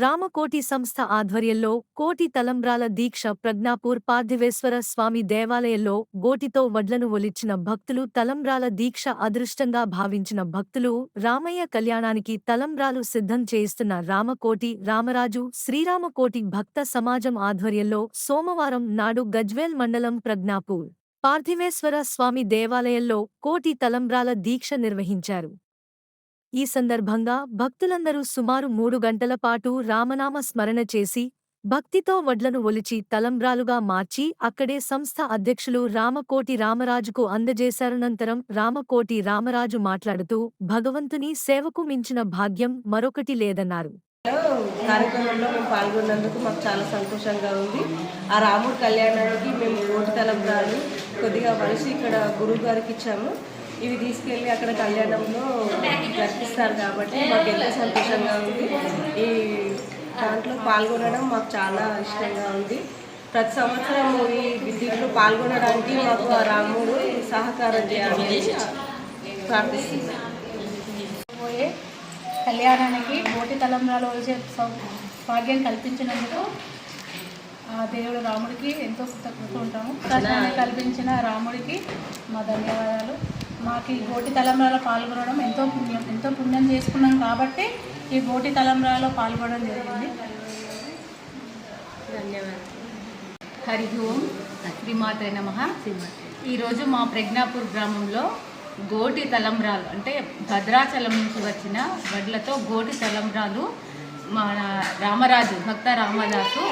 రామకోటి సంస్థ ఆధ్వర్యంలో కోటి తలంబ్రాల దీక్ష ప్రజ్ఞాపూర్ పార్థివేశ్వర స్వామి దేవాలయంలో గోటితో వడ్లను ఒలిచిన భక్తులు తలంబ్రాల దీక్ష అదృష్టంగా భావించిన భక్తులు రామయ్య కళ్యాణానికి తలంబ్రాలు సిద్ధం చేయిస్తున్న రామకోటి రామరాజు శ్రీరామకోటి భక్త సమాజం ఆధ్వర్యంలో సోమవారం నాడు గజ్వేల్ మండలం ప్రజ్ఞాపూర్ పార్థివేశ్వర స్వామి దేవాలయంలో కోటి తలంబ్రాల దీక్ష నిర్వహించారు. ఈ సందర్భంగా భక్తులందరూ సుమారు మూడు గంటల పాటు రామనామ స్మరణ చేసి భక్తితో వడ్లను ఒలిచి తలంబ్రాలుగా మార్చి అక్కడే సంస్థ అధ్యక్షులు రామకోటి రామరాజుకు అందజేశారనంతరం రామకోటి రామరాజు మాట్లాడుతూ భగవంతుని సేవకు మించిన భాగ్యం మరొకటి లేదన్నారు. కార్యక్రమంలో మేము పాల్గొన్నందుకు మాకు చాలా సంతోషంగా ఉంది. ఆ రాముడి కళ్యాణానికి మేము ఓటు తలంబ్రాలు కొద్దిగా మనిషి ఇక్కడ గురువు గారికి ఇచ్చాము. ఇవి తీసుకెళ్ళి అక్కడ కళ్యాణంలో జరిపిస్తారు కాబట్టి మాకు ఎంతో సంతోషంగా ఉంది. ఈ దాంట్లో పాల్గొనడం మాకు చాలా ఇష్టంగా ఉంది. ప్రతి సంవత్సరం ఈ దీంట్లో పాల్గొనడానికి మాకు ఆ రాముడు సహకారం చేయాలని ప్రార్థిస్తున్నాను పోయే కళ్యాణానికి కోటి తలంబ్రాలు వచ్చే భాగ్యం కల్పించినందుకు ఆ దేవుడు రాముడికి ఎంతో కృతజ్ఞత ఉంటాము. కల్పించిన రాముడికి మా ధన్యవాదాలు. మాకు ఈ గోటి తలంబ్రాలో పాల్గొనడం ఎంతో పుణ్యం. ఎంతో పుణ్యం చేసుకున్నాం కాబట్టి ఈ గోటి తలంబ్రాలో పాల్గొనడం జరిగింది. ధన్యవాదాలు. హరి ఓం శ్రీమాత్రే నమ. ఈరోజు మా ప్రజ్ఞాపూర్ గ్రామంలో గోటి తలంబ్రాలు అంటే భద్రాచలం నుంచి వచ్చిన వడ్లతో గోటి తలంబ్రాలు మన రామరాజు భక్త రామదాసు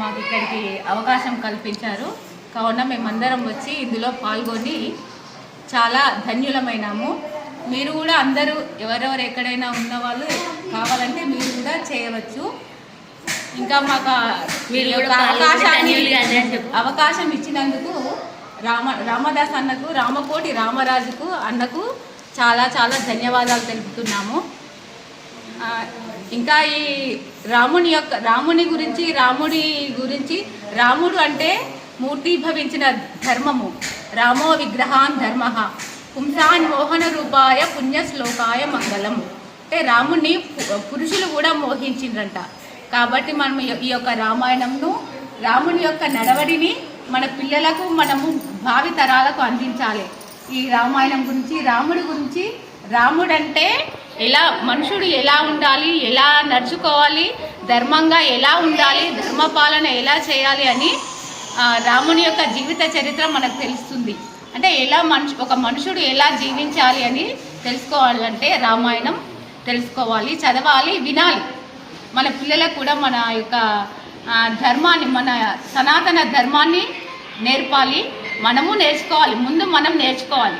మాకు ఇక్కడికి అవకాశం కల్పించారు. కావున మేమందరం వచ్చి ఇందులో పాల్గొని చాలా ధన్యులమైనాము. మీరు కూడా అందరూ ఎవరెవరు ఎక్కడైనా ఉన్న వాళ్ళు కావాలంటే మీరు కూడా చేయవచ్చు. ఇంకా మాకు మీరు అవకాశాన్ని అవకాశం ఇచ్చినందుకు రామ రామదాస్ అన్నకు రామకోటి రామరాజుకు అన్నకు చాలా చాలా ధన్యవాదాలు తెలుపుతున్నాము. ఇంకా ఈ రాముని యొక్క రాముని గురించి రాముడి గురించి రాముడు అంటే మూర్తిభవించిన ధర్మము. రామో విగ్రహాన్ ధర్మ. పుంసాన్ మోహన రూపాయ పుణ్యశ్లోకాయ మంగళం. అంటే రాముణ్ణి పురుషులు కూడా మోహించిండ్రంట కాబట్టి మనం ఈ- యొక్క రామాయణంను రాముని యొక్క నడవడిని మన పిల్లలకు మనము భావి తరాలకు అందించాలి. ఈ రామాయణం గురించి రాముడి గురించి రాముడు అంటే ఎలా మనుషుడు ఎలా ఉండాలి ఎలా నడుచుకోవాలి ధర్మంగా ఎలా ఉండాలి ధర్మపాలన ఎలా చేయాలి అని రాముని యొక్క జీవిత చరిత్ర మనకు తెలుస్తుంది. అంటే ఎలా మనుషు ఒక మనుషుడు ఎలా జీవించాలి అని తెలుసుకోవాలంటే రామాయణం తెలుసుకోవాలి చదవాలి వినాలి. మన పిల్లలకు కూడా మన యొక్క ధర్మాన్ని మన సనాతన ధర్మాన్ని నేర్పాలి. మనము నేర్చుకోవాలి. ముందు మనం నేర్చుకోవాలి.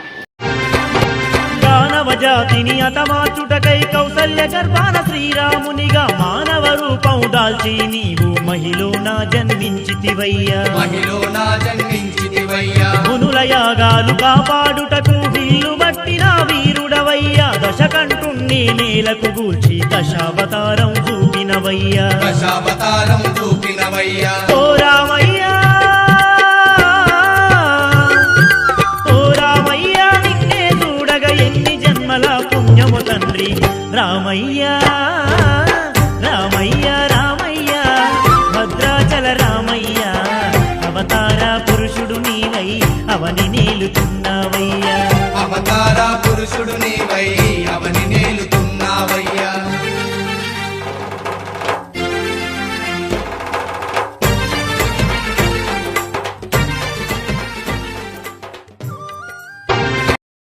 దానవ జాతిని అతమార్చుటకై కౌసల్య గర్భాన శ్రీరామునిగా మానవ రూపం దాల్చి నీవు మహిళన జన్మించితివయ్యా. మహిళన జన్మించితివయ్యా. మునుల యాగాలు కాపాడుటకు వీలు పట్టిన వీరుడవయ్యా. దశకంఠుణ్ణి నేలకు గూల్చి దశావతారం చూపినవయ్యా. దశావతారం చూపినవయ్యా. ఓ రామయ్యా రామయ్యా రామయ్య రామయ్య భద్రాచల రామయ్య అవతార పురుషుడు నీవై అవని నీలుతున్నావయ్యా అవతార పురుషుడు నీవై అవని